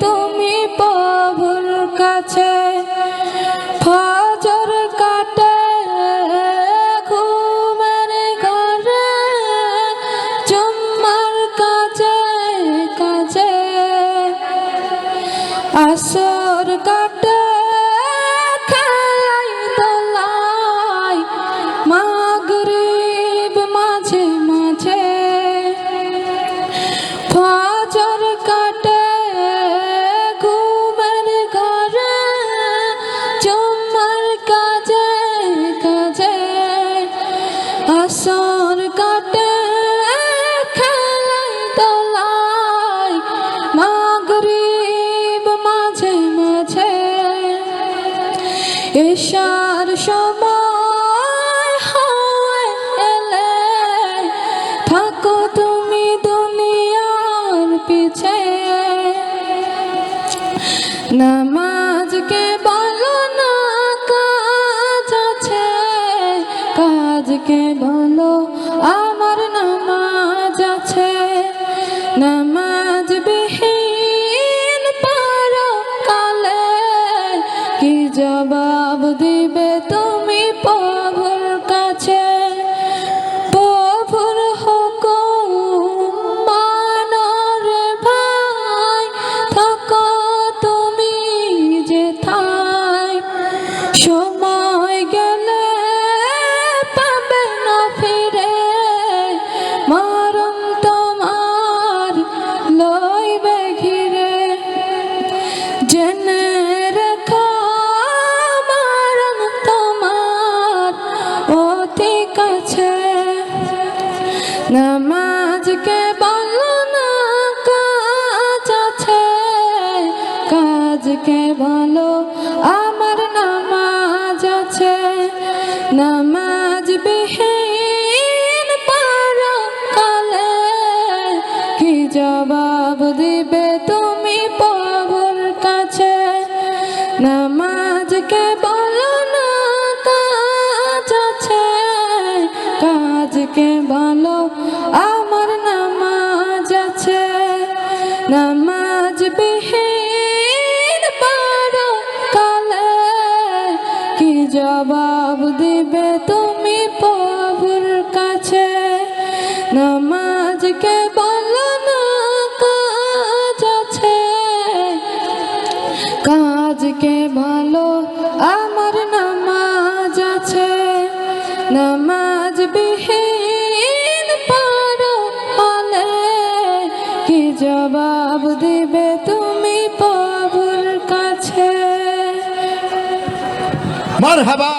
তুমি প্রভুর কাছে ফজর কাটে ঘুমের ঘরে চুম্মার কাছে কাছে আসর এশার সময় হয় এলে থাকো তুমি দুনিয়ার পিছে। নামাজকে বলো জবাব দিবে তুমি প্রভুর কাছে। প্রভুর হুকুম মানো রে ভাই থাকো তুমি যেথায় সময় গেলে পাবে না ফিরে। মরণ তোমার লইবে নামাজকে বলো না, কাজ আছে। কাজকে বলো আমার নামাজ আছে। নামাজ বিহীন পারো কালে কি জবাব দিবে তুমি প্রভুর কাছে? নামাজকে বলো আমার নামাজ আছে। নামাজ বিহীন পারো কালে কি জবাব দিবে তুমি প্রভুর কাছে? নামাজকে বলো না কাজ আছে? কাজকে ভালো আমার নামাজ আছে? নামাজ বিহীন দিবে তুমি প্রভুর কাছে। মারহাবা।